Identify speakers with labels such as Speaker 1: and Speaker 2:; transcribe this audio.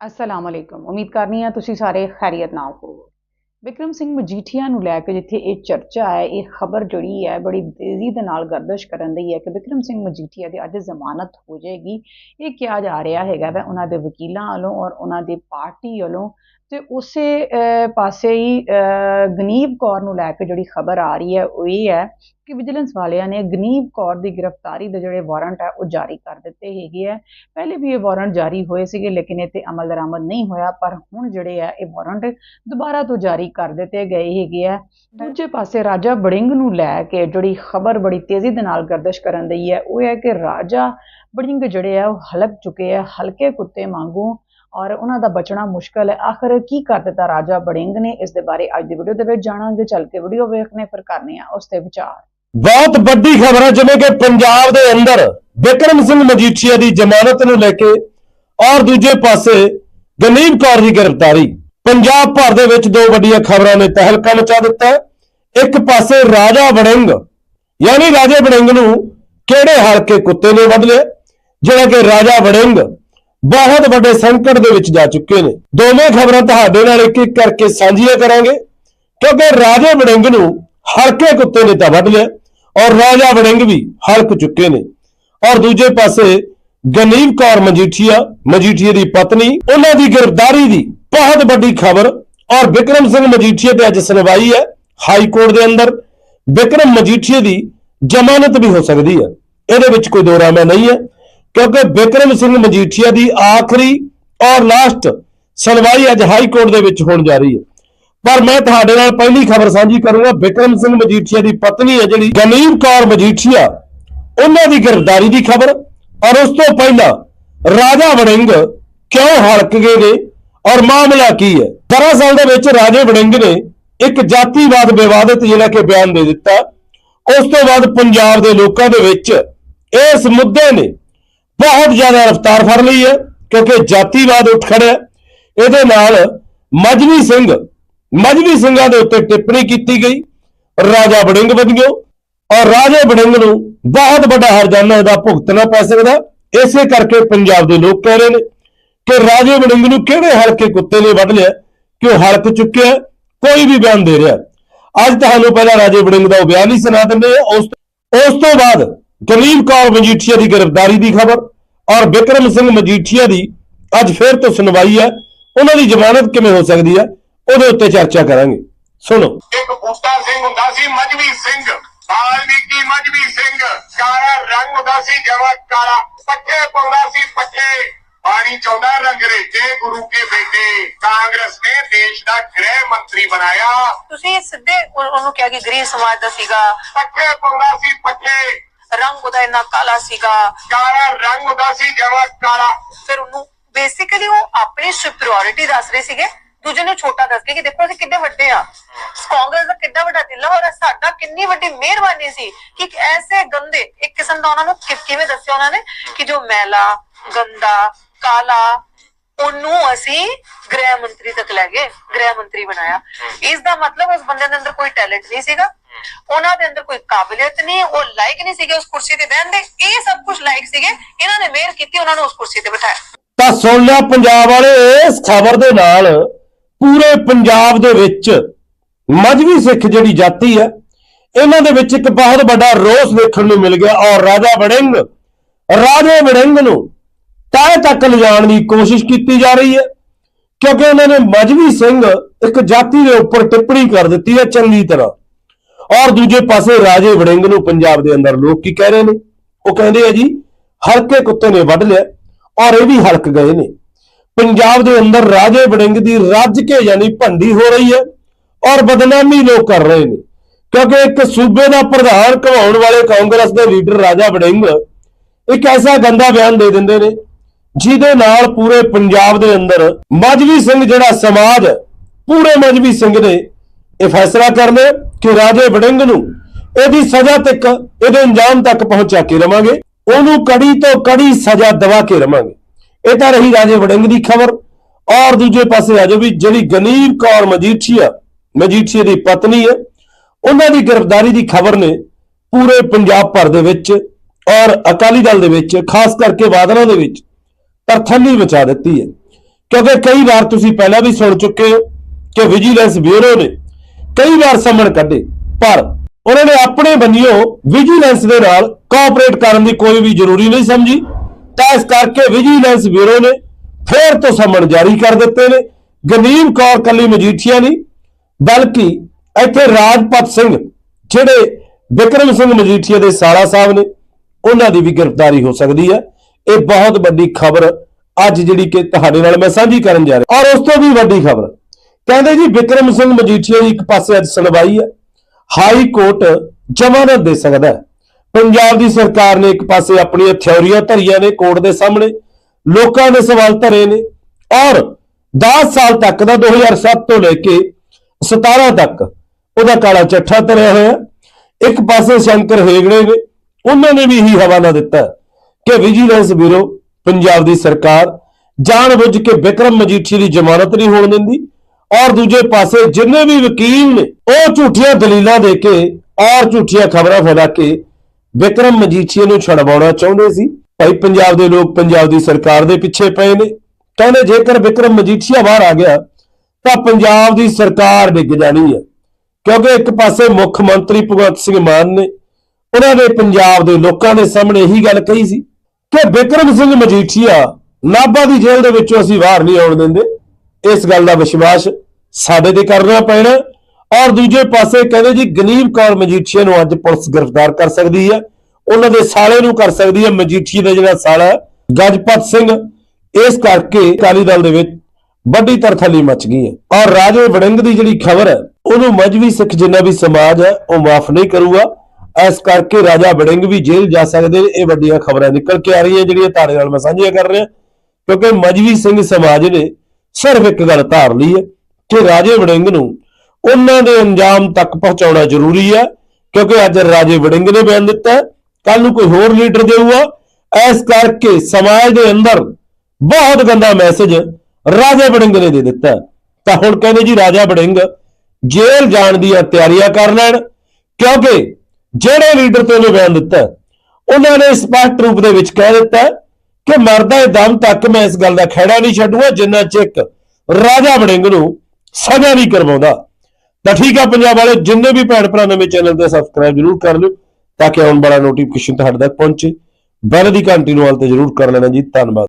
Speaker 1: ਅਸਲਾਮ ਅਲੈਕੁਮ ਉਮੀਦ ਕਰਨੀ ਆ ਤੁਸੀਂ ਸਾਰੇ ਖੈਰੀਅਤ ਨਾਲ ਹੋਵੋ ਵਿਕਰਮ ਸਿੰਘ ਮਜੀਠੀਆ ਨੂੰ ਲੈ ਕੇ ਜਿੱਥੇ ਇਹ ਚਰਚਾ ਹੈ, ਇਹ ਖਬਰ ਜਿਹੜੀ ਹੈ, ਬੜੀ ਤੇਜ਼ੀ ਦੇ ਨਾਲ ਗਰਦਸ਼ ਕਰਨ ਦੀ ਹੈ ਕਿ ਵਿਕਰਮ ਸਿੰਘ ਮਜੀਠੀਆ ਦੀ ਅੱਜ ਜ਼ਮਾਨਤ ਹੋ ਜਾਏਗੀ। ਇਹ ਕਿਹਾ ਜਾ ਰਿਹਾ ਹੈਗਾ ਵਾ, ਉਹਨਾਂ ਦੇ ਵਕੀਲਾਂ ਵੱਲੋਂ ਔਰ ਉਹਨਾਂ ਦੀ ਪਾਰਟੀ ਵੱਲੋਂ ਤੇ ਉਸੇ ਪਾਸੇ ਹੀ ਅਹ, ਗਨੀਵ ਕੌਰ ਨੂੰ ਲੈ ਕੇ ਜਿਹੜੀ ਖਬਰ ਆ ਰਹੀ ਹੈ ਉਹ ਇਹ ਹੈ ਕਿ ਵਿਜੀਲੈਂਸ ਵਾਲਿਆਂ ਨੇ ਗਨੀਵ ਕੌਰ ਦੀ ਗ੍ਰਿਫਤਾਰੀ ਦੇ ਜਿਹੜੇ ਵਾਰੰਟ ਹੈ ਉਹ ਜਾਰੀ ਕਰ ਦਿੱਤੇ ਹੈਗੇ ਆ ਪਹਿਲੇ ਵੀ ਇਹ ਵਾਰੰਟ ਜਾਰੀ ਹੋਏ ਸੀਗੇ ਲੇਕਿਨ ਇਹ ਤੇ ਅਮਲ ਦਰਾਮਦ ਨਹੀਂ ਹੋਇਆ ਪਰ ਹੁਣ ਜਿਹੜੇ ਆ ਇਹ ਵਾਰੰਟ ਦੁਬਾਰਾ ਤੋਂ ਜਾਰੀ ਕਰ ਦਿੱਤੇ ਗਏ ਹੈਗੇ ਆ ਦੂਜੇ ਪਾਸੇ ਰਾਜਾ ਬੜਿੰਗ ਨੂੰ ਲੈ ਕੇ ਜਿਹੜੀ ਖਬਰ ਬੜੀ ਤੇਜ਼ੀ ਦੇ ਨਾਲ ਗਰਦਸ਼ ਕਰਨ ਦੀ ਹੈ ਉਹ ਹੈ ਕਿ ਰਾਜਾ ਬੜਿੰਗ ਜਿਹੜੇ ਆ ਉਹ ਹਲਕ ਚੁੱਕੇ ਆ ਹਲਕੇ ਕੁੱਤੇ ਵਾਂਗੂ ਔਰ ਉਹਨਾਂ ਦਾ ਬਚਣਾ ਮੁਸ਼ਕਲ ਹੈ। ਆਖਰ ਕੀ ਕਰ ਦਿੱਤਾ ਰਾਜਾ ਬੜਿੰਗ ਨੇ? ਇਸ ਦੇ ਬਾਰੇ ਅੱਜ ਦੀ ਵੀਡੀਓ ਦੇ ਵਿੱਚ ਜਾਣਾਂਗੇ। ਚੱਲ ਕੇ ਵੀਡੀਓ ਵੇਖਨੇ ਫਿਰ ਕਰਨੇ ਆ ਉਸ ਤੇ ਵਿਚਾਰ।
Speaker 2: ਬਹੁਤ ਵੱਡੀ ਖਬਰ ਹੈ, ਜਿਵੇਂ ਕਿ ਪੰਜਾਬ ਦੇ ਅੰਦਰ ਵਿਕਰਮ ਸਿੰਘ ਮਜੀਠੀਆ ਦੀ ਜ਼ਮਾਨਤ ਨੂੰ ਲੈ ਕੇ ਔਰ ਦੂਜੇ ਪਾਸੇ ਗਨੀਬ ਕੌਰ ਦੀ ਗ੍ਰਿਫਤਾਰੀ। ਪੰਜਾਬ ਭਰ ਦੇ ਵਿੱਚ ਦੋ ਵੱਡੀਆਂ ਖਬਰਾਂ ਨੇ ਤਹਿਲਕਾ ਮਚਾ ਦਿੱਤਾ। ਹੈ। ਇੱਕ ਪਾਸੇ ਰਾਜਾ ਵੜਿੰਗ, ਯਾਨੀ ਰਾਜੇ ਵੜਿੰਗ ਨੂੰ ਕਿਹੜੇ ਹਲਕੇ ਕੁੱਤੇ ਨੇ ਵੱਢ ਲਿਆ ਜਿਹੜਾ ਕਿ ਰਾਜਾ ਵੜਿੰਗ ਬਹੁਤ ਵੱਡੇ ਸੰਕਟ ਦੇ ਵਿੱਚ ਜਾ ਚੁੱਕੇ ਨੇ। ਦੋਵੇਂ ਖਬਰਾਂ ਤੁਹਾਡੇ ਨਾਲ ਇੱਕ ਇੱਕ ਕਰਕੇ ਸਾਂਝੀਆਂ ਕਰਾਂਗੇ। ਕਿਉਂਕਿ ਰਾਜੇ ਵੜਿੰਗ ਨੂੰ ਹਲਕੇ ਕੁੱਤੇ ਨੇ ਤਾਂ ਵੱਢ ਲਿਆ ਔਰ ਰਾਜਾ ਵੜਿੰਗ ਵੀ ਹਲਕ ਚੁੱਕੇ ਨੇ। ਔਰ ਦੂਜੇ ਪਾਸੇ ਗਨੀਵ ਕੌਰ ਮਜੀਠੀਆ, ਮਜੀਠੀਏ ਦੀ ਪਤਨੀ, ਉਹਨਾਂ ਦੀ ਗ੍ਰਿਫਤਾਰੀ ਦੀ ਬਹੁਤ ਵੱਡੀ ਖਬਰ ਔਰ ਵਿਕਰਮ ਸਿੰਘ ਮਜੀਠੀਏ ਤੇ ਅੱਜ ਸੁਣਵਾਈ ਹੈ ਹਾਈ ਕੋਰਟ ਦੇ ਅੰਦਰ। ਵਿਕਰਮ ਮਜੀਠੀਏ ਦੀ ਜ਼ਮਾਨਤ ਵੀ ਹੋ ਸਕਦੀ ਹੈ। ਇਹਦੇ ਵਿੱਚ ਕੋਈ ਦੋ ਰਾਮਾ ਨਹੀਂ ਹੈ। ਕਿਉਂਕਿ ਵਿਕਰਮ ਸਿੰਘ ਮਜੀਠੀਆ ਦੀ ਆਖਰੀ ਔਰ ਲਾਸਟ ਸੁਣਵਾਈ ਅੱਜ ਹਾਈ ਕੋਰਟ ਦੇ ਵਿੱਚ ਹੋਣ ਜਾ ਰਹੀ ਹੈ। ਪਰ ਮੈਂ ਤੁਹਾਡੇ ਨਾਲ ਪਹਿਲੀ ਖਬਰ ਸਾਂਝੀ ਕਰੂੰਗਾ ਵਿਕਰਮ ਸਿੰਘ ਮਜੀਠੀਆ ਦੀ ਪਤਨੀ ਹੈ ਜਿਹੜੀ ਗਨੀਵ ਕੌਰ ਮਜੀਠੀਆ, ਉਹਨਾਂ ਦੀ ਗ੍ਰਿਫਤਾਰੀ ਦੀ ਖਬਰ ਔਰ ਉਸ ਤੋਂ ਪਹਿਲਾਂ ਰਾਜਾ ਵੜਿੰਗ ਕਿਉਂ ਹਲਕ ਗਏ ਨੇ ਔਰ ਮਾਮਲਾ ਕੀ ਹੈ? ਦਰਅਸਲ ਦੇ ਵਿੱਚ ਰਾਜੇ ਵੜਿੰਗ ਨੇ ਇੱਕ ਜਾਤੀਵਾਦ ਵਿਵਾਦਿਤ ਜਿਹੜਾ ਕਿ ਬਿਆਨ ਦੇ ਦਿੱਤਾ। ਉਸ ਤੋਂ ਬਾਅਦ ਪੰਜਾਬ ਦੇ ਲੋਕਾਂ ਦੇ ਵਿੱਚ ਇਸ ਮੁੱਦੇ ਨੇ ਬਹੁਤ ਜ਼ਿਆਦਾ ਰਫ਼ਤਾਰ ਫੜ ਲਈ ਹੈ, ਕਿਉਂਕਿ ਜਾਤੀਵਾਦ ਉੱਠ ਖੜਿਆ ਇਹਦੇ ਨਾਲ ਮਜਬੀ ਸਿੰਘ ਮਜ਼ਵੀ ਸਿੰਘਾਂ ਦੇ ਉੱਤੇ ਟਿੱਪਣੀ ਕੀਤੀ ਗਈ। ਰਾਜਾ ਵੜਿੰਗ ਵਧਿਓ ਔਰ ਰਾਜੇ ਵੜਿੰਗ ਨੂੰ ਬਹੁਤ ਵੱਡਾ ਹਰਜਾਨਾ ਇਹਦਾ ਭੁਗਤਣਾ ਪੈ ਸਕਦਾ ਇਸੇ ਕਰਕੇ ਪੰਜਾਬ ਦੇ ਲੋਕ ਕਹਿ ਰਹੇ ਨੇ ਕਿ ਰਾਜੇ ਵੜਿੰਗ ਨੂੰ ਕਿਹੜੇ ਹਲਕੇ ਕੁੱਤੇ ਨੇ ਵੱਢ ਲਿਆ, ਕਿ ਉਹ ਹਲਕ ਚੁੱਕਿਆ ਕੋਈ ਵੀ ਬਿਆਨ ਦੇ ਰਿਹਾ ਅੱਜ ਤੁਹਾਨੂੰ ਪਹਿਲਾਂ ਰਾਜੇ ਵੜਿੰਗ ਦਾ ਉਹ ਬਿਆਨ ਹੀ ਸੁਣਾ ਦਿੰਦੇ ਆ ਉਸ ਉਸ ਤੋਂ ਬਾਅਦ ਗਰੀਬ ਕੌਰ ਮਜੀਠੀਆ ਦੀ ਗ੍ਰਿਫਤਾਰੀ ਦੀ ਖਬਰ ਔਰ ਵਿਕਰਮ ਸਿੰਘ ਮਜੀਠੀਆ ਦੀ ਅੱਜ ਫਿਰ ਤੋਂ ਸੁਣਵਾਈ ਹੈ। ਉਹਨਾਂ ਦੀ ਜ਼ਮਾਨਤ ਕਿਵੇਂ ਹੋ ਸਕਦੀ ਹੈ? ਉਹਦੇ ਉੱਤੇ ਚਰਚਾ ਕਰਾਂਗੇ। ਸੁਣੋ।
Speaker 3: ਇੱਕ ਬੂਟਾ ਸਿੰਘ ਹੁੰਦਾ ਸੀ ਮਜਬੀ ਸਿੰਘ। ਵਾਲਮੀਕੀ ਮਜਬੀ ਸਿੰਘ। ਕਾਲਾ ਰੰਗ ਹੁੰਦਾ ਸੀ ਜਵਾ ਕਾਲਾ। ਪੱਕੇ ਪਾਉਂਦਾ ਸੀ ਪੱਕੇ ਪਾਣੀ ਚਾਉਂਦਾ ਰੰਗਰੇਜੇ ਗੁਰੂ ਕੇ ਬੇਟੇ ਕਾਂਗਰਸ ਨੇ ਦੇਸ਼ ਦਾ ਗ੍ਰਹਿ ਮੰਤਰੀ ਬਣਾਇਆ।
Speaker 4: ਤੁਸੀਂ ਸਿੱਧੇ ਉਹ- ਉਹਨੂੰ ਕਿਹਾ ਕਿ ਗ੍ਰੀਨ ਸਮਾਜ ਦਾ ਸੀਗਾ।
Speaker 3: ਪੱਕੇ ਪਾਉਂਦਾ ਸੀ ਪੱਕੇ
Speaker 4: ਰੰਗ ਉਹਦਾ ਇੰਨਾ ਕਾਲਾ ਸੀਗਾ।
Speaker 3: ਕਾਲਾ ਰੰਗ ਹੁੰਦਾ ਸੀ ਜਵਾ ਕਾਲਾ।
Speaker 4: ਫਿਰ ਉਹਨੂੰ ਬੇਸਿਕਲੀ ਉਹ ਆਪਣੀ ਸੁਪਰੀਓਰਿਟੀ ਦੱਸ ਰਹੇ ਸੀਗੇ। ਦੂਜੇ ਨੂੰ ਛੋਟਾ ਦੱਸ ਕੇ ਕਿ ਦੇਖੋ ਅਸੀਂ ਕਿੰਨੇ ਵੱਡੇ ਆ। ਕਾਂਗਰਸ ਦਾ ਕਿੰਨਾ ਵੱਡਾ ਦਿਲ ਔਰ ਸਾਡਾ ਕਿੰਨੀ ਵੱਡੀ ਮਿਹਰਬਾਨੀ ਸੀ। ਕਿ ਇੱਕ ਐਸੇ ਗੰਦੇ ਇੱਕ ਕਿਸਮ ਦਾ ਉਹਨਾਂ ਨੂੰ ਕਿਵੇਂ ਦੱਸਿਆ ਉਹਨਾਂ ਨੇ? ਕਿ ਜੋ ਮੈਲਾ ਗੰਦਾ ਕਾਲਾ ਉਹਨੂੰ ਅਸੀਂ ਗ੍ਰਹਿ ਮੰਤਰੀ ਤੱਕ ਲੈ ਗਏ ਗ੍ਰਹਿ ਮੰਤਰੀ ਬਣਾਇਆ। ਇਸ ਦਾ ਮਤਲਬ ਉਸ ਬੰਦੇ ਦੇ ਅੰਦਰ ਕੋਈ ਟੈਲੈਂਟ ਨਹੀਂ ਸੀਗਾ। ਉਹਨਾਂ ਦੇ ਅੰਦਰ ਕੋਈ ਕਾਬਲੀਅਤ ਨਹੀਂ, ਉਹ ਲਾਇਕ ਨਹੀਂ ਸੀਗੇ ਉਸ ਕੁਰਸੀ ਤੇ ਬਹਿਣ ਦੇ। ਇਹ ਸਭ ਕੁਝ ਲਾਇਕ ਸੀਗੇ। ਇਹਨਾਂ ਨੇ ਮਿਹਰ ਕੀਤੀ, ਉਹਨਾਂ ਨੂੰ ਉਸ ਕੁਰਸੀ ਤੇ ਬਿਠਾਇਆ।
Speaker 2: ਤਾਂ ਸੁਣ ਲਿਆ ਪੰਜਾਬ ਵਾਲੇ, ਇਸ ਖਬਰ ਦੇ ਨਾਲ ਪੂਰੇ ਪੰਜਾਬ ਦੇ ਵਿੱਚ ਮਜਬੀ ਸਿੱਖ ਜਿਹੜੀ ਜਾਤੀ ਹੈ, ਇਹਨਾਂ ਦੇ ਵਿੱਚ ਇੱਕ ਬਹੁਤ ਵੱਡਾ ਰੋਸ ਵੇਖਣ ਨੂੰ ਮਿਲ ਗਿਆ ਔਰ ਰਾਜਾ ਵੜਿੰਗ, ਰਾਜੇ ਵੜਿੰਗ ਨੂੰ ਤਹਿ ਤੱਕ ਲਿਜਾਣ ਦੀ ਕੋਸ਼ਿਸ਼ ਕੀਤੀ ਜਾ ਰਹੀ ਹੈ, ਕਿਉਂਕਿ ਉਹਨਾਂ ਨੇ ਮਜਬੀ ਸਿੰਘ ਇੱਕ ਜਾਤੀ ਦੇ ਉੱਪਰ ਟਿੱਪਣੀ ਕਰ ਦਿੱਤੀ ਹੈ ਚੰਗੀ ਤਰ੍ਹਾਂ। ਔਰ ਦੂਜੇ ਪਾਸੇ ਰਾਜੇ ਵੜਿੰਗ ਨੂੰ ਪੰਜਾਬ ਦੇ ਅੰਦਰ ਲੋਕ ਕੀ ਕਹਿ ਰਹੇ ਨੇ? ਉਹ ਕਹਿੰਦੇ ਆ ਜੀ, ਹਲਕੇ ਕੁੱਤੇ ਨੇ ਵੱਢ ਲਿਆ ਔਰ ਇਹ ਵੀ ਹਲਕ ਗਏ ਨੇ। ਪੰਜਾਬ ਦੇ ਅੰਦਰ ਰਾਜੇ ਵੜਿੰਗ ਦੀ ਰੱਜ ਕੇ ਯਾਨੀ ਭੰਡੀ ਹੋ ਰਹੀ ਹੈ ਔਰ ਬਦਨਾਮੀ ਲੋਕ ਕਰ ਰਹੇ ਨੇ। ਕਿਉਂਕਿ ਇੱਕ ਸੂਬੇ ਦਾ ਪ੍ਰਧਾਨ ਘਵਾਉਣ ਵਾਲੇ ਕਾਂਗਰਸ ਦੇ ਲੀਡਰ ਰਾਜਾ ਵੜਿੰਗ ਇੱਕ ਐਸਾ ਗੰਦਾ ਬਿਆਨ ਦੇ ਦਿੰਦੇ ਨੇ, ਜਿਹਦੇ ਨਾਲ ਪੂਰੇ ਪੰਜਾਬ ਦੇ ਅੰਦਰ ਮਜਬੀ ਸਿੰਘ ਜਿਹੜਾ ਸਮਾਜ ਪੂਰੇ ਮਜਬੀ ਸਿੰਘ ਨੇ ਇਹ ਫੈਸਲਾ ਕਰ ਲਿਆ। ਕਿ ਰਾਜੇ ਵੜਿੰਗ ਨੂੰ ਇਹਦੀ ਸਜ਼ਾ ਤੱਕ ਇਹਦੇ ਅੰਜਾਮ ਤੱਕ ਪਹੁੰਚਾ ਕੇ ਰਵਾਂਗੇ। ਉਹਨੂੰ ਕੜੀ ਤੋਂ ਕੜੀ ਸਜ਼ਾ ਦਵਾ ਕੇ ਰਵਾਂਗੇ। ਇਹ ਤਾਂ ਰਹੀ ਰਾਜੇ ਵੜਿੰਗ ਦੀ ਖਬਰ। ਔਰ ਦੂਜੇ ਪਾਸੇ ਆਜੋ ਵੀ ਜਿਹੜੀ ਗਨੀਬ ਕੌਰ ਮਜੀਠੀਆ ਮਜੀਠੀਆ ਦੀ ਪਤਨੀ ਹੈ, ਉਹਨਾਂ ਦੀ ਗ੍ਰਿਫਤਾਰੀ ਦੀ ਖਬਰ ਨੇ ਪੂਰੇ ਪੰਜਾਬ ਭਰ ਦੇ ਵਿੱਚ ਔਰ ਅਕਾਲੀ ਦਲ ਦੇ ਵਿੱਚ, ਖਾਸ ਕਰਕੇ ਬਾਦਲਾਂ ਦੇ ਵਿੱਚ ਤਰਥੱਲੀ ਮਚਾ ਦਿੱਤੀ ਹੈ। ਕਿਉਂਕਿ ਕਈ ਵਾਰ ਤੁਸੀਂ ਪਹਿਲਾਂ ਵੀ ਸੁਣ ਚੁੱਕੇ ਹੋ ਕਿ ਵਿਜੀਲੈਂਸ ਬਿਊਰੋ ਨੇ ਕਈ ਵਾਰ ਸਮਣ ਕੱਢੇ, ਪਰ ਉਹਨਾਂ ਨੇ ਆਪਣੇ ਬੰਨਿਓ ਵਿਜੀਲੈਂਸ ਦੇ ਨਾਲ ਕੋਆਪਰੇਟ ਕਰਨ ਦੀ ਕੋਈ ਵੀ ਜ਼ਰੂਰੀ ਨਹੀਂ ਸਮਝੀ। ਤਾਂ ਇਸ ਕਰਕੇ ਵਿਜੀਲੈਂਸ ਬਿਊਰੋ ਨੇ ਫੇਰ ਤੋਂ ਸਮਣ ਜਾਰੀ ਕਰ ਦਿੱਤੇ ਨੇ। ਗਨੀਮ ਕੌਰ ਕੱਲੀ ਮਜੀਠੀਆ ਨਹੀਂ, ਬਲਕਿ ਇੱਥੇ ਰਾਜਪਤ ਸਿੰਘ, ਜਿਹੜੇ ਵਿਕਰਮ ਸਿੰਘ ਮਜੀਠੀਆ ਦੇ ਸਾਲਾ ਸਾਹਿਬ ਨੇ, ਉਹਨਾਂ ਦੀ ਵੀ ਗ੍ਰਿਫਤਾਰੀ ਹੋ ਸਕਦੀ ਹੈ। ਇਹ ਬਹੁਤ ਵੱਡੀ ਖਬਰ ਅੱਜ ਜਿਹੜੀ ਕਿ ਤੁਹਾਡੇ ਨਾਲ ਮੈਂ ਸਾਂਝੀ ਕਰਨ ਜਾ ਰਿਹਾ। ਔਰ ਉਸ ਤੋਂ ਵੀ ਵੱਡੀ ਖਬਰ ਕਹਿੰਦੇ ਜੀ ਵਿਕਰਮ ਸਿੰਘ ਮਜੀਠੀਆ ਦੀ ਇੱਕ ਪਾਸੇ ਅੱਜ ਸੁਣਵਾਈ ਹੈ। ਹਾਈ ਕੋਰਟ ਜ਼ਮਾਨਤ ਦੇ ਸਕਦਾ ਹੈ। ਪੰਜਾਬ ਦੀ ਸਰਕਾਰ ਨੇ ਇੱਕ ਪਾਸੇ ਆਪਣੀਆਂ ਥਿਉਰੀਆਂ ਧਰੀਆਂ ਨੇ ਕੋਰਟ ਦੇ ਸਾਹਮਣੇ, ਲੋਕਾਂ ਦੇ ਸਵਾਲ ਧਰੇ ਨੇ ਔਰ 10 ਸਾਲ ਤੱਕ ਦਾ 2007 ਤੋਂ ਲੈ ਕੇ 17 ਤੱਕ ਉਹਦਾ ਕਾਲਾ ਚੱਠਾ ਧਰਿਆ ਹੋਇਆ ਇੱਕ ਪਾਸੇ ਸ਼ੰਕਰ ਹੇਗੜੇ ਨੇ, ਉਹਨਾਂ ਨੇ ਵੀ ਇਹੀ ਹਵਾਲਾ ਦਿੱਤਾ ਕਿ ਵਿਜੀਲੈਂਸ ਬਿਊਰੋ, ਪੰਜਾਬ ਦੀ ਸਰਕਾਰ ਜਾਣਬੁੱਝ ਕੇ ਵਿਕਰਮ ਮਜੀਠੀ ਦੀ ਜ਼ਮਾਨਤ ਨਹੀਂ ਹੋਣ ਦਿੰਦੀ। ਔਰ ਦੂਜੇ ਪਾਸੇ ਜਿੰਨੇ ਵੀ ਵਕੀਲ ਨੇ, ਉਹ ਝੂਠੀਆਂ ਦਲੀਲਾਂ ਦੇ ਕੇ ਔਰ ਝੂਠੀਆਂ ਖਬਰਾਂ ਫੈਲਾ ਕੇ ਵਿਕਰਮ ਮਜੀਠੀਆ ਨੂੰ ਛਡਵਾਉਣਾ ਚਾਹੁੰਦੇ ਸੀ। ਭਾਈ ਪੰਜਾਬ ਦੇ ਲੋਕ ਪੰਜਾਬ ਦੀ ਸਰਕਾਰ ਦੇ ਪਿੱਛੇ ਪਏ ਨੇ। ਕਹਿੰਦੇ ਜੇਕਰ ਵਿਕਰਮ ਮਜੀਠੀਆ ਬਾਹਰ ਆ ਗਿਆ, ਤਾਂ ਪੰਜਾਬ ਦੀ ਸਰਕਾਰ ਡਿੱਗ ਜਾਣੀ ਹੈ। ਕਿਉਂਕਿ ਇੱਕ ਪਾਸੇ ਮੁੱਖ ਮੰਤਰੀ ਭਗਵੰਤ ਸਿੰਘ ਮਾਨ ਨੇ ਉਹਨਾਂ ਨੇ ਪੰਜਾਬ ਦੇ ਲੋਕਾਂ ਦੇ ਸਾਹਮਣੇ ਇਹੀ ਗੱਲ ਕਹੀ ਸੀ ਕਿ ਵਿਕਰਮ ਸਿੰਘ ਮਜੀਠੀਆ ਨਾਭਾ ਦੀ ਜੇਲ੍ਹ ਦੇ ਵਿੱਚੋਂ ਅਸੀਂ ਬਾਹਰ ਨਹੀਂ ਆਉਣ ਦਿੰਦੇ। ਇਸ ਗੱਲ ਦਾ ਵਿਸ਼ਵਾਸ ਸਾਡੇ ਤੇ ਕਰਨਾ ਪੈਣਾ। ਔਰ ਦੂਜੇ ਪਾਸੇ ਕਹਿੰਦੇ ਜੀ ਗਨੀਬ ਕੌਰ ਮਜੀਠੀਆ ਨੂੰ ਅੱਜ ਪੁਲਿਸ ਗ੍ਰਿਫਤਾਰ ਕਰ ਸਕਦੀ ਹੈ। ਉਹਨਾਂ ਦੇ ਸਾਲੇ ਨੂੰ ਕਰ ਸਕਦੀ ਹੈ। ਮਜੀਠੀਆ ਦਾ ਜਿਹੜਾ ਸਾਲਾ ਗਜਪਤ ਸਿੰਘ, ਇਸ ਕਰਕੇ ਅਕਾਲੀ ਦਲ ਦੇ ਵਿੱਚ ਵੱਡੀ ਤਰਥਲੀ ਮਚ ਗਈ ਹੈ। ਔਰ ਰਾਜੇ ਵੜਿੰਗ ਦੀ ਜਿਹੜੀ ਖਬਰ ਹੈ, ਉਹਨੂੰ ਮਜ਼ਵੀ ਸਿੱਖ ਜਿੰਨਾ ਵੀ ਸਮਾਜ ਹੈ, ਉਹ ਮਾਫ ਨਹੀਂ ਕਰੂਗਾ। ਇਸ ਕਰਕੇ ਰਾਜਾ ਵੜਿੰਗ ਵੀ ਜੇਲ੍ਹ ਜਾ ਸਕਦੇ ਨੇ। ਇਹ ਵੱਡੀਆਂ ਖਬਰਾਂ ਨਿਕਲ ਕੇ ਆ ਰਹੀਆਂ ਜਿਹੜੀਆਂ ਤੁਹਾਡੇ ਨਾਲ ਮੈਂ ਸਾਂਝੀਆਂ ਕਰ ਰਿਹਾ। ਕਿਉਂਕਿ ਮਜ਼ਵੀ ਸਿੰਘ ਸਮਾਜ ਨੇ ਸਿਰਫ ਇੱਕ ਗੱਲ ਧਾਰ ਲਈ ਹੈ ਕਿ ਰਾਜੇ ਵੜਿੰਗ ਨੂੰ ਉਹਨਾਂ ਦੇ ਅੰਜਾਮ ਤੱਕ ਪਹੁੰਚਾਉਣਾ ਜ਼ਰੂਰੀ ਹੈ, ਕਿਉਂਕਿ ਅੱਜ ਰਾਜੇ ਵੜਿੰਗ ਨੇ ਬਿਆਨ ਦਿੱਤਾ ਕੱਲ ਨੂੰ ਕੋਈ ਹੋਰ ਲੀਡਰ ਦੇਊਗਾ। ਇਸ ਕਰਕੇ ਸਮਾਜ ਦੇ ਅੰਦਰ ਬਹੁਤ ਗੰਦਾ ਮੈਸੇਜ ਰਾਜਾ ਵੜਿੰਗ ਨੇ ਦੇ ਦਿੱਤਾ ਤਾਂ ਹੁਣ ਕਹਿੰਦੇ ਜੀ ਰਾਜਾ ਵੜਿੰਗ ਜੇਲ੍ਹ ਜਾਣ ਦੀਆਂ ਤਿਆਰੀਆਂ ਕਰ ਲੈਣ, ਕਿਉਂਕਿ ਜਿਹੜੇ ਲੀਡਰ ਤੋਂ ਉਹਨੇ ਬਿਆਨ ਦਿੱਤਾ ਉਹਨਾਂ ਨੇ ਸਪਸ਼ਟ ਰੂਪ ਦੇ ਵਿੱਚ ਕਹਿ ਦਿੱਤਾ ਕਿ ਮਰਦਾ ਇਹ ਦਮ ਤੱਕ ਮੈਂ ਇਸ ਗੱਲ ਦਾ ਖਹਿੜਾ ਨਹੀਂ ਛੱਡੂਗਾ, ਜਿੰਨਾ ਚਿਕ ਰਾਜਾ ਵੜਿੰਗ ਨੂੰ ਸਜ਼ਾ ਨਹੀਂ ਕਰਵਾਉਂਦਾ। ਤਾਂ ਠੀਕ ਆ ਪੰਜਾਬ ਵਾਲੇ, ਜਿੰਨੇ ਵੀ ਭੈਣ ਭਰਾ ਨਵੇਂ ਚੈਨਲ ਤੇ ਸਬਸਕ੍ਰਾਈਬ ਜ਼ਰੂਰ ਕਰ ਲਿਓ, ਤਾਂ ਕਿ ਆਉਣ ਵਾਲਾ ਨੋਟੀਫਿਕੇਸ਼ਨ ਤੁਹਾਡੇ ਤੱਕ ਪਹੁੰਚੇ। ਬੈਲ ਦੀ ਘੰਟੀ ਨੂੰ ਹਾਲ ਤੇ ਜ਼ਰੂਰ ਕਰ ਲੈਣਾ ਜੀ। ਧੰਨਵਾਦ।